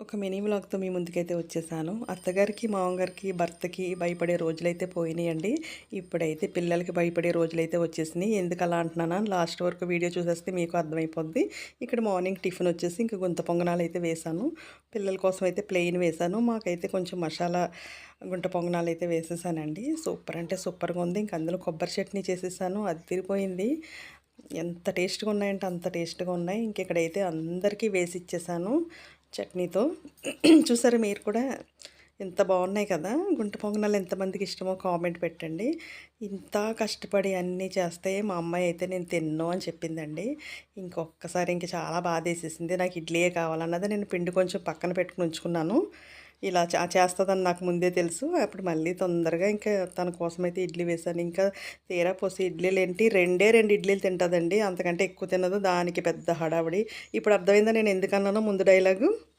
ఒక మినీ వ్లాగ్తో మీ ముందుకైతే వచ్చేసాను. అత్తగారికి మామగారికి భర్తకి భయపడే రోజులైతే పోయినాయండి. ఇప్పుడైతే పిల్లలకి భయపడే రోజులైతే వచ్చేసినాయి. ఎందుకు అలా అంటున్నానా? లాస్ట్ వరకు వీడియో చూసేస్తే మీకు అర్థమైపోద్ది. ఇక్కడ మార్నింగ్ టిఫిన్ వచ్చేసి ఇంక గుంత పొంగనాలు అయితే వేశాను. పిల్లల కోసం అయితే ప్లెయిన్ వేశాను. మాకైతే కొంచెం మసాలా గుంట పొంగనాలు అయితే వేసేసానండి. సూపర్ అంటే సూపర్గా ఉంది. ఇంక అందులో కొబ్బరి చట్నీ చేసేసాను. అది తిరిగిపోయింది. ఎంత టేస్ట్గా ఉన్నాయంటే అంత టేస్ట్గా ఉన్నాయి. ఇంక ఇక్కడైతే అందరికీ వేసి ఇచ్చేసాను. చట్నీతో. చూసారు మీరు కూడా ఎంత బాగున్నాయి కదా? గుంట పొంగనాలు ఎంతమందికి ఇష్టమో కామెంట్ పెట్టండి. ఇంత కష్టపడి అన్నీ చేస్తే మా అమ్మాయి అయితే నేను తిన్ను అని చెప్పిందండి. ఇంకొకసారి ఇంక చాలా బాధ వేసేసింది నాకు ఇడ్లీయే కావాలన్నది నేను పిండి కొంచెం పక్కన పెట్టుకుని ఉంచుకున్నాను. ఇలా చా చేస్తుందని నాకు ముందే తెలుసు. అప్పుడు మళ్ళీ తొందరగా ఇంకా తన కోసం అయితే ఇడ్లీ వేశాను. ఇంకా తీరా పోసి ఇడ్లీలు ఏంటి రెండే రెండు ఇడ్లీలు తింటుందండి. అంతకంటే ఎక్కువ తినదు. దానికి పెద్ద హడావిడి. ఇప్పుడు అర్థమైందా నేను ఎందుకన్నానో ముందు డైలాగు?